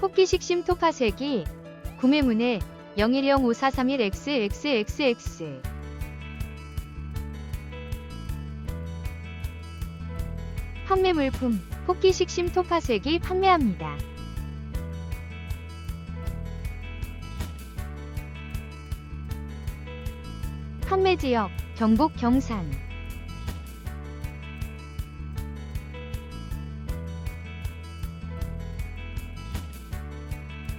토끼식 심 토파색이 구매문의 01054331XXXX 판매 물품 토끼식 심 토파색이 판매합니다. 판매 지역 경북 경산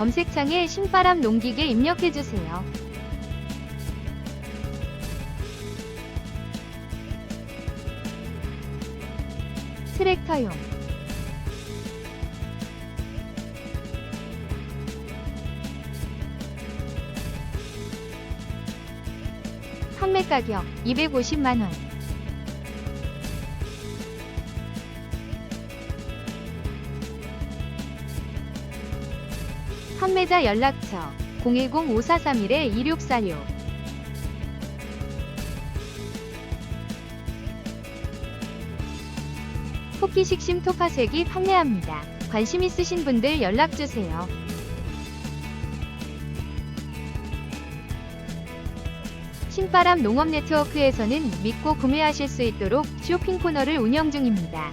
검색창에 신바람 농기계 입력해주세요. 트랙터용 판매 가격 250만원 판매자 연락처 010-5431-2646 토끼식심 토파색이 판매합니다. 관심 있으신 분들 연락주세요. 신바람 농업 네트워크에서는 믿고 구매하실 수 있도록 쇼핑 코너를 운영 중입니다.